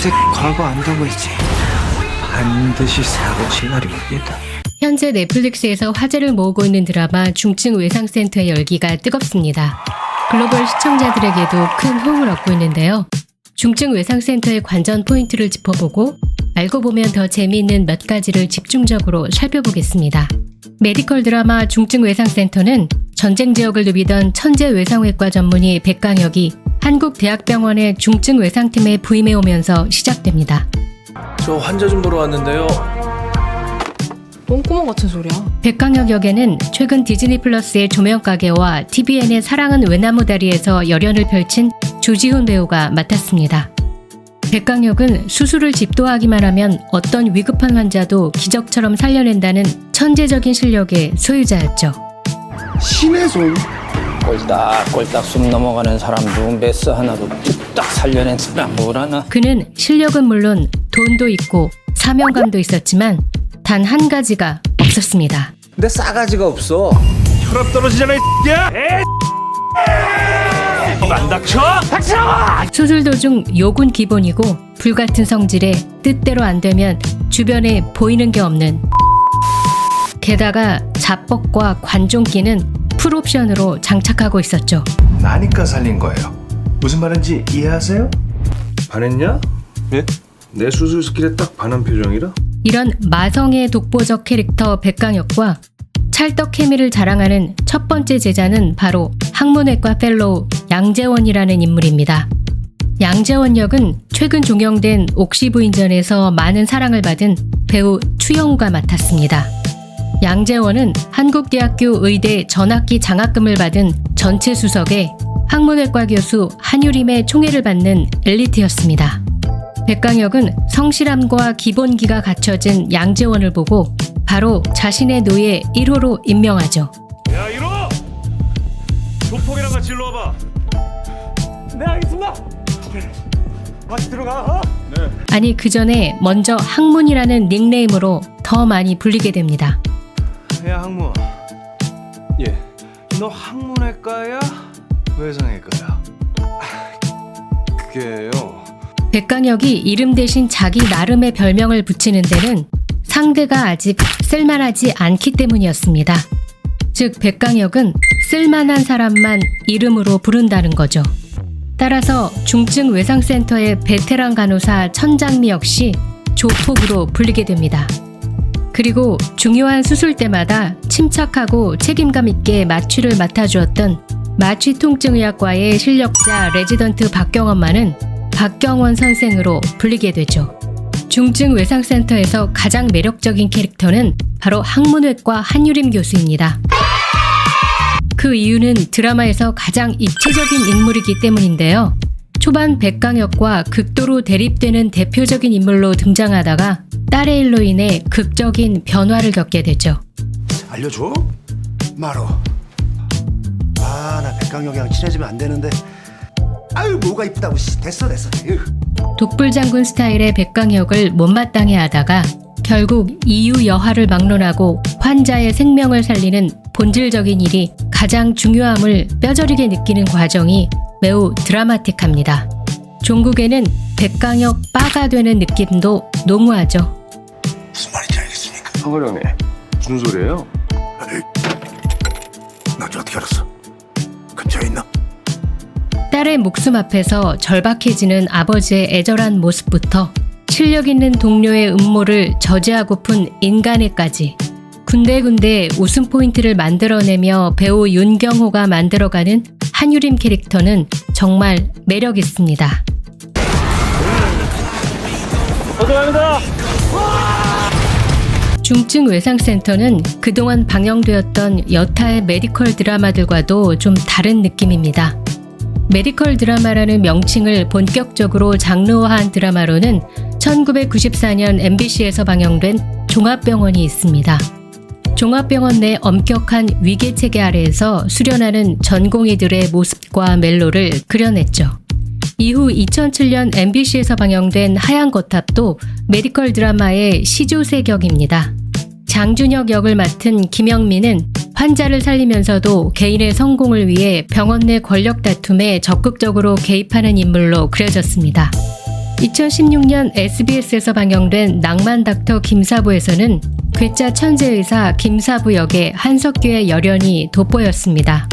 글쎄 과거 안다고 했지 반드시 사고 시나리 오겠다 현재 넷플릭스에서 화제를 모으고 있는 드라마 중증 외상센터의 열기가 뜨겁습니다. 글로벌 시청자들에게도 큰 호응을 얻고 있는데요. 중증 외상센터의 관전 포인트를 짚어보고 알고 보면 더 재미있는 몇 가지를 집중적으로 살펴보겠습니다. 메디컬 드라마 중증 외상센터는 전쟁 지역을 누비던 천재 외상외과 전문의 백강혁이 한국대학병원의 중증 외상팀에 부임해 오면서 시작됩니다. 저 환자 좀 보러 왔는데요. 똥구멍 같은 소리야. 백강혁 역에는 최근 디즈니 플러스의 조명가게와 TVN의 사랑은 외나무 다리에서 열연을 펼친 조지훈 배우가 맡았습니다. 백강혁은 수술을 집도하기만 하면 어떤 위급한 환자도 기적처럼 살려낸다는 천재적인 실력의 소유자였죠. 신의 손 꼴딱꼴딱 숨 넘어가는 사람도 메스 하나로 뚝딱 살려낸 사람 뭐라나 그는 실력은 물론 돈도 있고 사명감도 있었지만 단 한 가지가 없었습니다. 근데 싸가지가 없어 혈압 떨어지잖아 이 야! 안 닥쳐? 수술 도중 욕은 기본이고 불같은 성질에 뜻대로 안 되면 주변에 보이는 게 없는 게다가 자뻑과 관종기는 풀옵션으로 장착하고 있었죠. 나니까 살린 거예요 무슨 말인지 이해하세요? 반했냐? 예? 내 수술 스킬에 딱 반한 표정이라? 이런 마성의 독보적 캐릭터 백강혁과 찰떡 케미를 자랑하는 첫 번째 제자는 바로 학문외과 펠로우 양재원이라는 인물입니다. 양재원 역은 최근 종영된 옥시부인전에서 많은 사랑을 받은 배우 추영우가 맡았습니다. 양재원은 한국대학교 의대 전학기 장학금을 받은 전체 수석에 학문외과 교수 한유림의 총애를 받는 엘리트였습니다. 백강혁은 성실함과 기본기가 갖춰진 양재원을 보고 바로 자신의 노예 1호로 임명하죠. 야 이로! 조폭이랑 같이 일로 와봐. 아니 그 전에 먼저 학문이라는 닉네임으로 더 많이 불리게 됩니다. 야 학문 예. 너 학문외과야? 외상외과야? 그게요. 백강혁이 이름 대신 자기 나름의 별명을 붙이는 데는 상대가 아직 쓸만하지 않기 때문이었습니다. 즉 백강혁은 쓸만한 사람만 이름으로 부른다는 거죠. 따라서 중증 외상센터의 베테랑 간호사 천장미 역시 조폭으로 불리게 됩니다. 그리고 중요한 수술 때마다 침착하고 책임감 있게 마취를 맡아주었던 마취통증의학과의 실력자 레지던트 박경원만은 박경원 선생으로 불리게 되죠. 중증 외상센터에서 가장 매력적인 캐릭터는 바로 학문외과 한유림 교수입니다. 그 이유는 드라마에서 가장 입체적인 인물이기 때문인데요. 초반 백강혁과 극도로 대립되는 대표적인 인물로 등장하다가 딸의 일로 인해 극적인 변화를 겪게 되죠. 알려줘? 말어 아 나 백강혁이랑 친해지면 안 되는데 아유 뭐가 이쁘다고 씨 됐어 됐어 으. 독불 장군 스타일의 백강혁을 못마땅해 하다가 결국 이유 여하를 막론하고 환자의 생명을 살리는 본질적인 일이 가장 중요함을 뼈저리게 느끼는 과정이 매우 드라마틱합니다. 종국에는 백강혁 빠가 되는 느낌도 농후하죠. 황과장님 무슨 소리예요? 나지 어떻게 알았어? 근처에 있나? 딸의 목숨 앞에서 절박해지는 아버지의 애절한 모습부터 실력 있는 동료의 음모를 저지하고픈 인간애까지 군데군데 웃음 포인트를 만들어내며 배우 윤경호가 만들어가는 한유림 캐릭터는 정말 매력 있습니다. 중증 외상센터는 그동안 방영되었던 여타의 메디컬 드라마들과도 좀 다른 느낌입니다. 메디컬 드라마라는 명칭을 본격적으로 장르화한 드라마로는 1994년 MBC에서 방영된 종합병원이 있습니다. 종합병원 내 엄격한 위계 체계 아래에서 수련하는 전공의들의 모습과 멜로를 그려냈죠. 이후 2007년 MBC에서 방영된 하얀 거탑도 메디컬 드라마의 시조새 격입니다. 장준혁 역을 맡은 김영민은 환자를 살리면서도 개인의 성공을 위해 병원 내 권력 다툼에 적극적으로 개입하는 인물로 그려졌습니다. 2016년 SBS에서 방영된 낭만 닥터 김사부에서는 괴짜 천재 의사 김사부 역의 한석규의 열연이 돋보였습니다.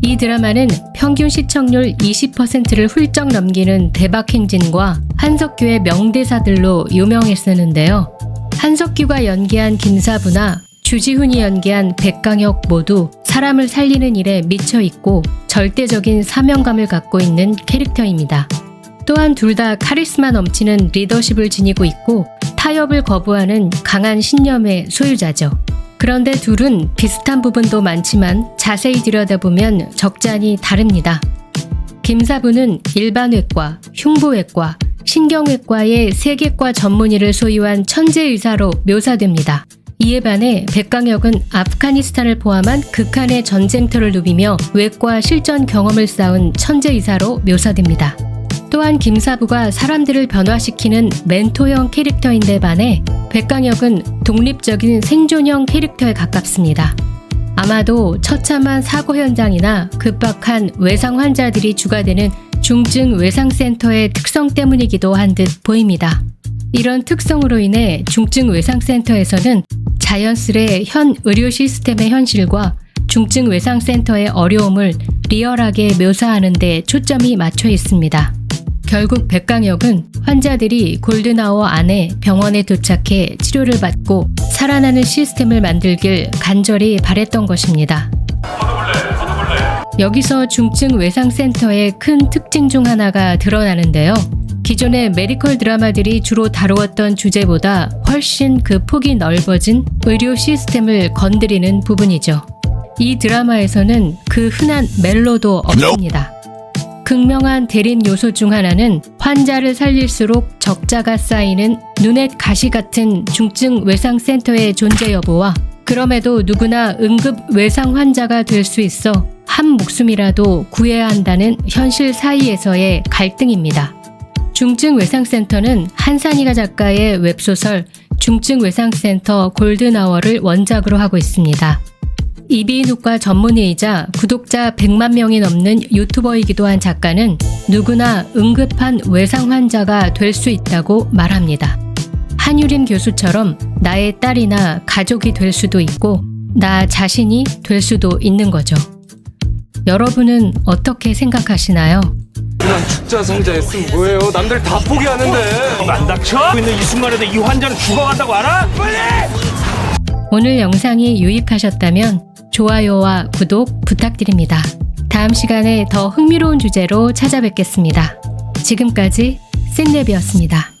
이 드라마는 평균 시청률 20%를 훌쩍 넘기는 대박 행진과 한석규의 명대사들로 유명했었는데요. 한석규가 연기한 김사부나 주지훈이 연기한 백강혁 모두 사람을 살리는 일에 미쳐 있고 절대적인 사명감을 갖고 있는 캐릭터입니다. 또한 둘 다 카리스마 넘치는 리더십을 지니고 있고 타협을 거부하는 강한 신념의 소유자죠. 그런데 둘은 비슷한 부분도 많지만 자세히 들여다보면 적잖이 다릅니다. 김사부는 일반외과, 흉부외과, 신경외과의 세계과 전문의를 소유한 천재의사로 묘사됩니다. 이에 반해 백강혁은 아프가니스탄을 포함한 극한의 전쟁터를 누비며 외과 실전 경험을 쌓은 천재의사로 묘사됩니다. 또한 김사부가 사람들을 변화시키는 멘토형 캐릭터인데 반해 백강혁은 독립적인 생존형 캐릭터에 가깝습니다. 아마도 처참한 사고 현장이나 급박한 외상 환자들이 주가 되는 중증 외상센터의 특성 때문이기도 한 듯 보입니다. 이런 특성으로 인해 중증 외상센터에서는 자연스레 현 의료 시스템의 현실과 중증 외상센터의 어려움을 리얼하게 묘사하는 데 초점이 맞춰 있습니다. 결국 백강혁은 환자들이 골든아워 안에 병원에 도착해 치료를 받고 살아나는 시스템을 만들길 간절히 바랬던 것입니다. 여기서 중증 외상센터의 큰 특징 중 하나가 드러나는데요. 기존의 메디컬 드라마들이 주로 다루었던 주제보다 훨씬 그 폭이 넓어진 의료 시스템을 건드리는 부분이죠. 이 드라마에서는 그 흔한 멜로도 없습니다. 극명한 대린 요소 중 하나는 환자를 살릴수록 적자가 쌓이는 눈엣 가시 같은 중증 외상 센터의 존재 여부와 그럼에도 누구나 응급 외상 환자가 될 수 있어 한 목숨이라도 구해야 한다는 현실 사이에서의 갈등입니다. 중증 외상센터는 한산이가 작가의 웹소설 중증 외상센터 골든아워를 원작으로 하고 있습니다. 이비인후과 전문의이자 구독자 100만 명이 넘는 유튜버이기도 한 작가는 누구나 응급한 외상 환자가 될 수 있다고 말합니다. 한유림 교수처럼 나의 딸이나 가족이 될 수도 있고 나 자신이 될 수도 있는 거죠. 여러분은 어떻게 생각하시나요? 그냥 축자 성자에 쓴 뭐예요? 남들 다 포기하는데 안 닥쳐? 있는 이 순간에도 이 환자는 죽어간다고 알아? 빨리! 오늘 영상이 유익하셨다면 좋아요와 구독 부탁드립니다. 다음 시간에 더 흥미로운 주제로 찾아뵙겠습니다. 지금까지 샌랩이었습니다.